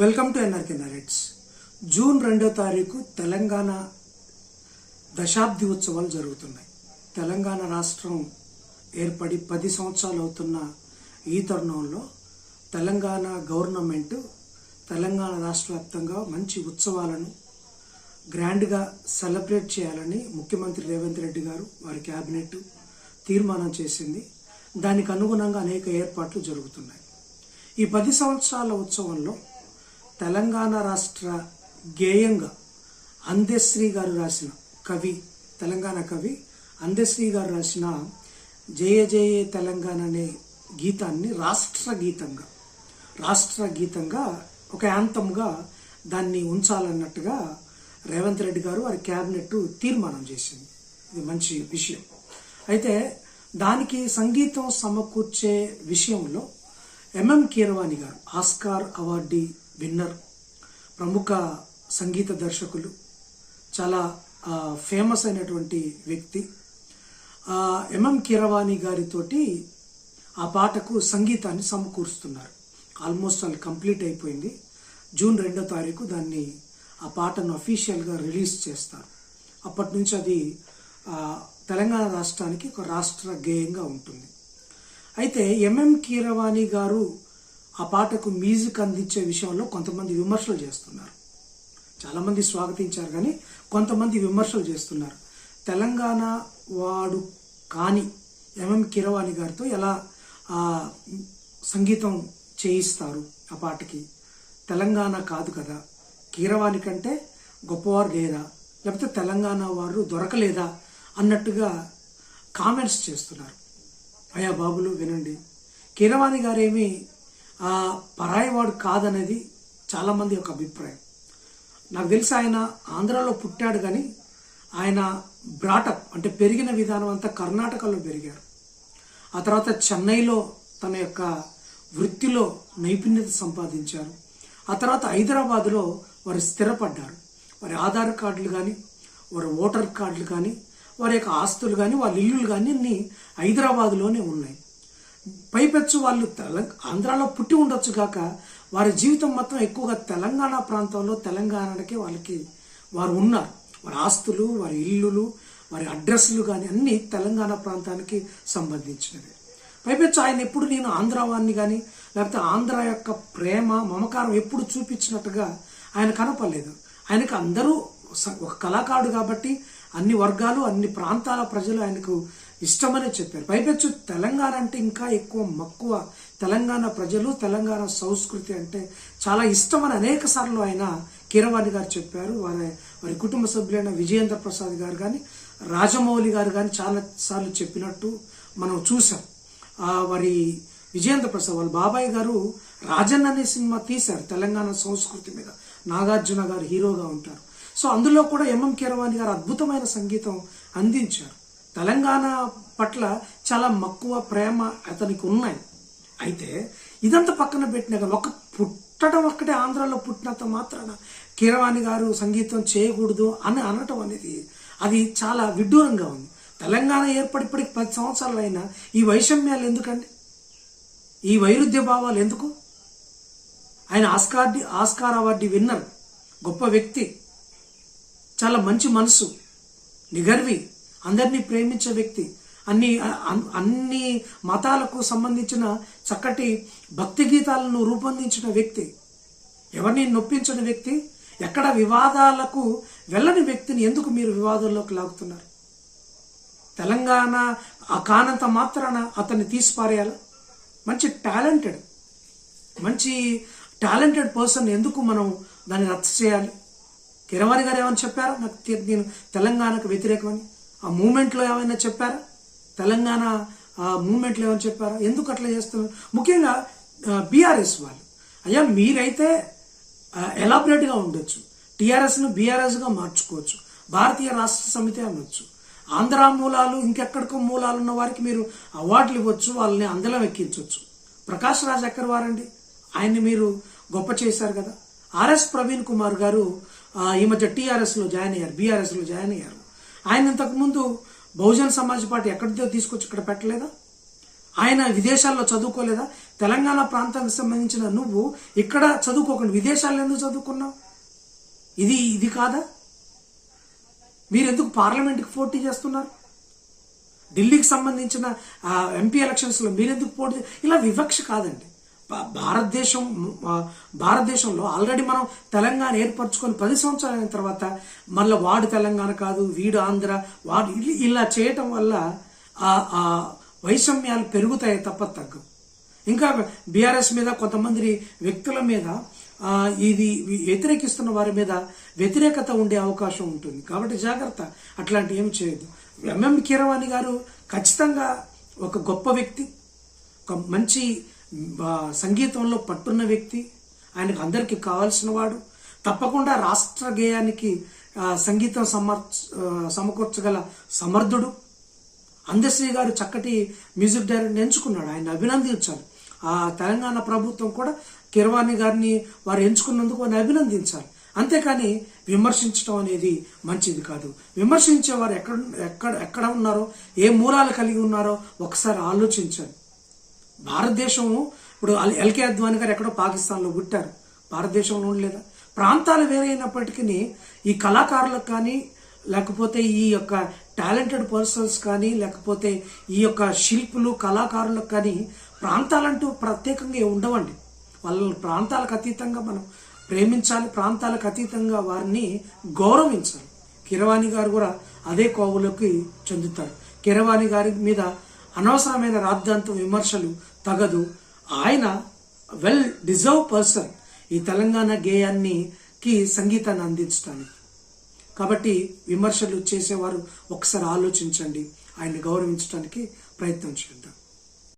Welcome to NRK narrates June రెండో తారీఖు తెలంగాణ దశాబ్ది ఉత్సవాలు జరుగుతున్నాయి. తెలంగాణ రాష్ట్రం ఏర్పడి పది సంవత్సరాలు అవుతున్న ఈ తరుణంలో తెలంగాణ గవర్నమెంట్ తెలంగాణ రాష్ట్ర వ్యాప్తంగా మంచి ఉత్సవాలను గ్రాండ్గా సెలబ్రేట్ చేయాలని ముఖ్యమంత్రి రేవంత్ రెడ్డి గారు వారి క్యాబినెట్ తీర్మానం చేసింది. దానికి అనుగుణంగా అనేక ఏర్పాట్లు జరుగుతున్నాయి. ఈ పది సంవత్సరాల ఉత్సవంలో తెలంగాణ రాష్ట్ర గేయంగా అందశ్రీ గారు రాసిన కవి తెలంగాణ కవి అందశ్రీ గారు రాసిన జయ జయ తెలంగాణ అనే గీతాన్ని రాష్ట్ర గీతంగా రాష్ట్ర గీతంగా ఒక యాంతంగా దాన్ని ఉంచాలన్నట్టుగా రేవంత్ రెడ్డి గారు వారి క్యాబినెట్ తీర్మానం చేసింది. ఇది మంచి విషయం. అయితే దానికి సంగీతం సమకూర్చే విషయంలో ఎంఎం కీరవాణి గారు ఆస్కార్ అవార్డీ విన్నర్. ప్రముఖ సంగీత దర్శకులు. చాలా ఫేమస్ అయినటువంటి వ్యక్తి. ఎంఎం కీరవాణి గారితోటి ఆ పాటకు సంగీతాన్ని సమకూరుస్తున్నారు. ఆల్మోస్ట్ అది కంప్లీట్ అయిపోయింది. జూన్ రెండో తారీఖు దాన్ని ఆ పాటను అఫీషియల్గా రిలీజ్ చేస్తారు. అప్పటి నుంచి అది తెలంగాణ రాష్ట్రానికి ఒక రాష్ట్ర గేయంగా ఉంటుంది. అయితే ఎంఎం కీరవాణి గారు ఆ పాటకు మ్యూజిక్ అందించే విషయంలో కొంతమంది విమర్శలు చేస్తున్నారు. చాలామంది స్వాగతించారు కానీ కొంతమంది విమర్శలు చేస్తున్నారు. తెలంగాణ వాడు కాని ఎంఎం కిరవాణి గారితో ఎలా సంగీతం చేయిస్తారు ఆ పాటకి? తెలంగాణ కాదు కదా. కీరవాణి కంటే గొప్పవారు లేరా? లేకపోతే తెలంగాణ వారు దొరకలేదా? అన్నట్టుగా కామెంట్స్ చేస్తున్నారు. అయా బాబులు వినండి. కీరవాణి గారేమి పరాయివాడు కాదనేది చాలామంది యొక్క అభిప్రాయం. నాకు తెలిసి ఆయన ఆంధ్రాలో పుట్టాడు కానీ ఆయన బ్రాటప్ అంటే పెరిగిన విధానం అంతా కర్ణాటకలో పెరిగారు. ఆ తర్వాత చెన్నైలో తన యొక్క వృత్తిలో నైపుణ్యత సంపాదించారు. ఆ తర్వాత హైదరాబాదులో వారు స్థిరపడ్డారు. వారి ఆధార్ కార్డులు కానీ వారి ఓటర్ కార్డులు కానీ వారి యొక్క ఆస్తులు కానీ వాళ్ళ ఇల్లులు కానీ అన్నీ హైదరాబాదులోనే ఉన్నాయి. పైపెచ్చు వాళ్ళు తెల ఆంధ్రాలో పుట్టి ఉండొచ్చు కాక వారి జీవితం మొత్తం ఎక్కువగా తెలంగాణ ప్రాంతంలో తెలంగాణకే వాళ్ళకి వారు ఉన్నారు. వారి ఆస్తులు వారి ఇల్లులు వారి అడ్రస్లు కానీ అన్నీ తెలంగాణ ప్రాంతానికి సంబంధించినవి. పైపెచ్చు ఆయన ఎప్పుడు నేను ఆంధ్రావాన్ని కానీ లేకపోతే ఆంధ్ర యొక్క ప్రేమ మమకారం ఎప్పుడు చూపించినట్టుగా ఆయన కనపడలేదు. ఆయనకు అందరూ స- ఒక కళాకారుడు కాబట్టి అన్ని వర్గాలు అన్ని ప్రాంతాల ప్రజలు ఆయనకు ఇష్టమని చెప్పారు. పైపెచ్చు తెలంగాణ అంటే ఇంకా ఎక్కువ మక్కువ. తెలంగాణ ప్రజలు తెలంగాణ సంస్కృతి అంటే చాలా ఇష్టమని అనేక సార్లు ఆయన కీరవాణి గారు చెప్పారు. వారి వారి కుటుంబ సభ్యులైన విజయేంద్ర ప్రసాద్ గారు కానీ రాజమౌళి గారు కానీ చాలా సార్లు చెప్పినట్టు మనం చూసాం. ఆ వారి విజయేంద్ర ప్రసాద్ వాళ్ళ బాబాయ్ గారు రాజన్ అనే సినిమా తీశారు తెలంగాణ సంస్కృతి మీద. నాగార్జున గారు హీరోగా ఉంటారు. సో అందులో కూడా ఎంఎం కీరవాణి గారు అద్భుతమైన సంగీతం అందించారు. తెలంగాణ పట్ల చాలా మక్కువ ప్రేమ అతనికి ఉన్నాయి అయితే ఇదంతా పక్కన పెట్టిన కానీ ఒక పుట్టడం ఒక్కటే ఆంధ్రాలో పుట్టినంత మాత్రాన కీరవాణి గారు సంగీతం చేయకూడదు అని అనటం అనేది అది చాలా విడ్డూరంగా ఉంది. తెలంగాణ ఏర్పడిప్పటికి పది సంవత్సరాలు అయినా ఈ వైషమ్యాలు ఎందుకండి? ఈ వైరుధ్య భావాలు ఎందుకు? ఆయన ఆస్కార్ ఆస్కార్ అవార్డు విన్నర్ గొప్ప వ్యక్తి చాలా మంచి మనసు నిగర్వి అందరినీ ప్రేమించే వ్యక్తి అన్ని అన్- అన్ని మతాలకు సంబంధించిన చక్కటి భక్తి గీతాలను రూపొందించిన వ్యక్తి ఎవరిని నొప్పించని వ్యక్తి ఎక్కడ వివాదాలకు వెళ్ళని వ్యక్తిని ఎందుకు మీరు వివాదంలోకి లాగుతున్నారు? తెలంగాణ ఆ కానంత మాత్రాన అతన్ని తీసిపారేయాల? మంచి టాలెంటెడ్ మంచి టాలెంటెడ్ పర్సన్ ఎందుకు మనం దాన్ని రద్దు చేయాలి? కిరవాణి గారు ఏమని చెప్పారు? నాకు నేను తెలంగాణకు వ్యతిరేకమని. ఆ మూమెంట్లో ఏమైనా చెప్పారా? తెలంగాణ ఆ మూమెంట్లో ఏమైనా చెప్పారా? ఎందుకు అట్లా చేస్తున్నారు? ముఖ్యంగా బీఆర్ఎస్ వాళ్ళు. అయ్యా మీరైతే ఎలాబరేట్గా ఉండొచ్చు. టీఆర్ఎస్ను బీఆర్ఎస్గా మార్చుకోవచ్చు. భారతీయ రాష్ట్ర సమితి అనొచ్చు. ఆంధ్ర మూలాలు ఇంకెక్కడికో మూలాలు ఉన్న వారికి మీరు అవార్డులు ఇవ్వచ్చు వాళ్ళని అందలం ఎక్కించవచ్చు ప్రకాష్ రాజ్ ఎక్కడి వారండి ఆయన్ని మీరు గొప్ప చేశారు కదా. ఆర్ఎస్ ప్రవీణ్ కుమార్ గారు ఈ మధ్య టీఆర్ఎస్లో జాయిన్ అయ్యారు బీఆర్ఎస్లో జాయిన్ అయ్యారు. ఆయన ఇంతకుముందు బహుజన్ సమాజ్ పార్టీ ఎక్కడితో తీసుకొచ్చి ఇక్కడ పెట్టలేదా? ఆయన విదేశాల్లో చదువుకోలేదా? తెలంగాణ ప్రాంతానికి సంబంధించిన నువ్వు ఇక్కడ చదువుకోకుండా విదేశాల్లో ఎందుకు చదువుకున్నావు? ఇది ఇది కాదా? మీరు ఎందుకు పార్లమెంట్కి పోటీ చేస్తున్నారు? ఢిల్లీకి సంబంధించిన ఎంపీ ఎలక్షన్స్లో మీరెందుకు పోటీ ఇలా వివక్ష కాదండి. భారతదేశం భారతదేశంలో ఆల్రెడీ మనం తెలంగాణ ఏర్పరచుకొని పది సంవత్సరాలు అయిన తర్వాత మళ్ళీ వాడు తెలంగాణ కాదు వీడు ఆంధ్ర వాడు ఇలా చేయటం వల్ల ఆ వైషమ్యాలు పెరుగుతాయి తప్ప తగ్గవు. ఇంకా బీఆర్ఎస్ మీద కొంతమంది వ్యక్తుల మీద ఇది వ్యతిరేకిస్తున్న వారి మీద వ్యతిరేకత ఉండే అవకాశం ఉంటుంది. కాబట్టి జాగ్రత్త అట్లాంటి ఏమి చేయదు ఎంఎం కీరవాణి గారు ఖచ్చితంగా ఒక గొప్ప వ్యక్తి ఒక మంచి సంగీతంలో పట్టున్న వ్యక్తి ఆయనకు అందరికీ కావాల్సిన వాడు. తప్పకుండా రాష్ట్ర గేయానికి సంగీతం సమర్ సమకూర్చగల సమర్థుడు. అందశ్రీ గారు చక్కటి మ్యూజిక్ డైరెక్టర్ ఎంచుకున్నాడు. ఆయన అభినందించాలి ఆ తెలంగాణ ప్రభుత్వం కూడా కిరవాణి గారిని వారు ఎంచుకున్నందుకు వారిని అభినందించాలి అంతేకాని విమర్శించడం అనేది మంచిది కాదు. విమర్శించేవారు ఎక్కడ ఎక్కడ ఎక్కడ ఉన్నారో ఏ మూలాలు కలిగి ఉన్నారో ఒకసారి ఆలోచించండి. భారతదేశం ఇప్పుడు ఎల్కే అద్వాని గారు ఎక్కడో పాకిస్తాన్లో పుట్టారు. భారతదేశంలో ఉండలేదా? ప్రాంతాలు వేరైనప్పటికీ ఈ కళాకారులకు కానీ లేకపోతే ఈ యొక్క టాలెంటెడ్ పర్సన్స్ కానీ లేకపోతే ఈ యొక్క శిల్పులు కళాకారులకు కానీ ప్రాంతాలంటూ ప్రత్యేకంగా ఉండవండి. వాళ్ళ ప్రాంతాలకు అతీతంగా మనం ప్రేమించాలి ప్రాంతాలకు అతీతంగా వారిని గౌరవించాలి. కిరవాణి గారు కూడా అదే కోవులోకి చెందుతారు. కిరవాణి గారి మీద అనవసరమైన రాద్ధాంతం విమర్శలు తగదు. ఆయన వెల్ డిజర్వ్ పర్సన్ ఈ తెలంగాణ గేయాన్ని కి సంగీతాన్ని అందించడానికి. కాబట్టి విమర్శలు చేసేవారు ఒకసారి ఆలోచించండి. ఆయన్ని గౌరవించడానికి ప్రయత్నం చేద్దాం.